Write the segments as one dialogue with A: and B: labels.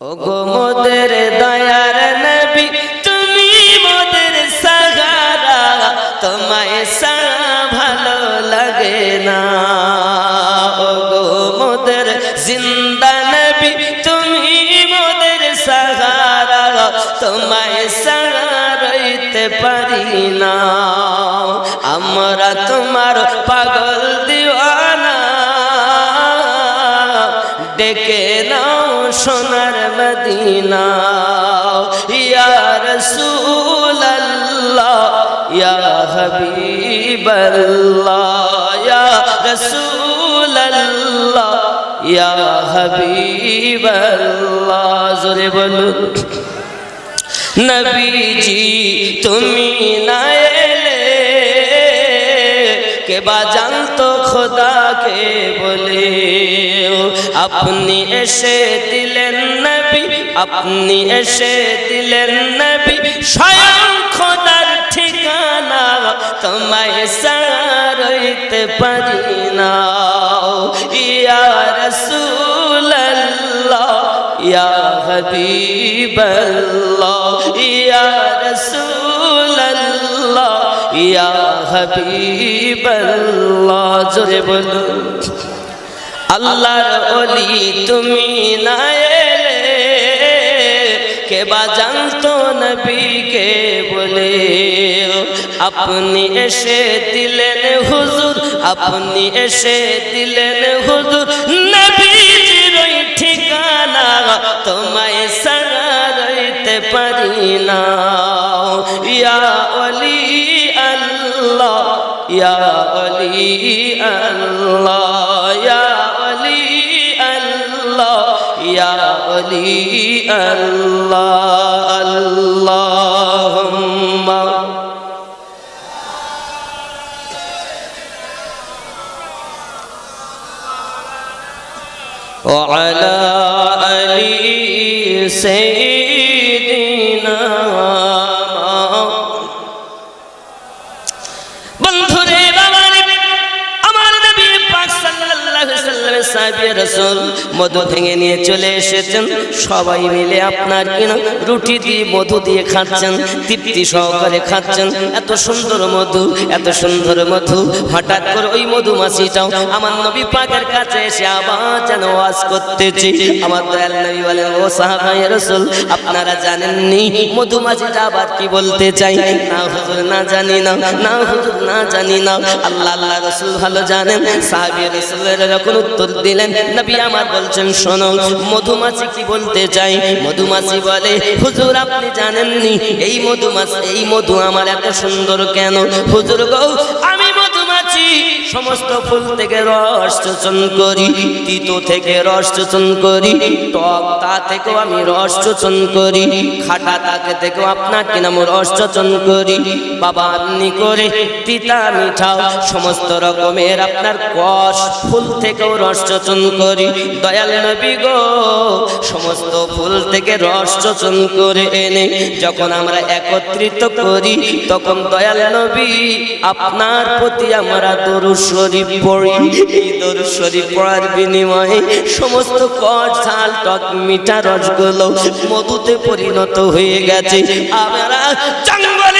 A: ওগো মোদের দয়ার নবী, তুমি মোদের সাগারা তোমায় সারা ভালো লাগে না। ওগো মোদের জিন্দা নবী, তুমি মোদের সাগারা তোমায় সারা রইতে পারি না। আমরা তোমার পাগল দিওয়ানা, ডেকে নাও সোনার মদিনা। ইয়া রসুল আল্লাহ ইয়া হাবিব আল্লাহ ইয়া রসুল আল্লাহ ইয়া হাবিব আল্লাহ জোরে বলুন। নবীজি, তুমি না এলে, কে বা জানতো বলে আপনি এসে দিলেন নবী, আপনি এসে দিলেন নবী, স্বয়ং খোদার ঠিকানা তোমায় সারইতে পারি না। ইয়া রসুল আল্লাহ ইয়া হাবিব আল্লাহ ইয়া রসুল আল্লাহ ইয়া হাবিব আল্লাহ জোরে বলুন। আল্লাহর অলি তুমি না এলে, কে বা জানতো নবীকে বলে? আপনি এসে দিলেন হুজুর, আপনি এসে দিলেন হুজুর। নবীজির ওই ঠিকানা তোমায় সারা রইতে পারি না। ইয়া অলি আল্লাহ ইয়া অলি আল্লাহ ইয়া অলি আল্লাহ ইয়া অলি আল্লাহ আল্লাহুম্মা وعلى آل سيدنا সাল্লামের সাহাবী রাসূল মধু ভেঙে নিয়ে চলে এসেছেন। সবাই মিলে আপনার কিনা রুটি দিয়ে মধু দিয়ে খাচ্ছেন, তৃপ্তি সহকারে খাচ্ছেন। এত সুন্দর মধু, এত সুন্দর মধু। হঠাৎ করে ওই মধুমাছিটাও আমার নবী পাকের কাছে এসে আবার যেন ওয়াজ করতেছি। আমার দয়াল নবী বলেন, ও সাহাবায়ে রাসূল, আপনারা জানেননি মধুমাছিটা আবার কি বলতে চাই? না হুজুর, না জানি না না হুজুর, না জানি না। আল্লাহ আল্লাহ, রাসূল ভালো জানেন। সাহাবী রাসূলের যখন উত্তর দিলেন, নবী আমার বলছেন, শোনো, মধুমাছি কি বলতে চাই? মধুমাছি বলে, হুজুর, আপনি জানেননি, এই মধুমাছি, এই মধু আমার এত সুন্দর কেন? হুজুর গো সমস্ত ফুল থেকে রস চোচন করি, তিতো থেকে রস চোচন করি, টক তা থেকেও আমি রস চোচন করি, খাটা তাকে থেকেও আপনার কি নাম রস চোচন করি, বাবা আপনি করে তিতা মিঠাও, সমস্ত রকমের আপনার কষ ফুল থেকেও রস চোচন করি, দয়াল নবী গো, সমস্ত ফুল থেকে রস চোচন করে এনে যখন আমরা একত্রিত করি, তখন দয়াল নবী আপনার প্রতি আমরা দরু শরীফ পড়ি এই শরীফ পড়ার বিনিময়ে সমস্ত কট ঝাল, টক, মিঠা রসগুলো মধুতে পরিণত হয়ে গেছে। আমরা জঙ্গলের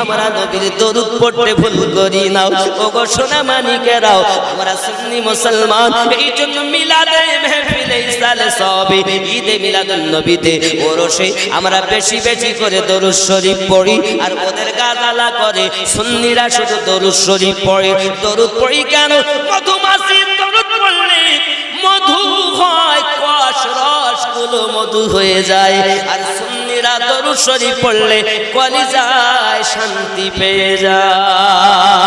A: আমরা নবীর দরুদ পড়তে ভুল করি না ওগো সোনা মানিকেরাও আমরা সুন্নি মুসলমান। এই জন্য মিলাদে মেহফিলে ইসালে সবে ঈদে মিলাদুন নবীতে ওরসে আমরা বেশি বেশি করে দরুদ শরীফ পড়ি আর ওদের গাদালা করে। সুন্নিরা শুধু দরুদ শরীফ পড়ে। দরুদ পড়ি কেন? মধুমাছি দরুদ পড়লে মধু হয় কষ রসগুলো মধু হয়ে যায়। আর সুন্নিরা দরুদ শরীফ পড়লে কলিজায় শান্তি পেয়ে যায়।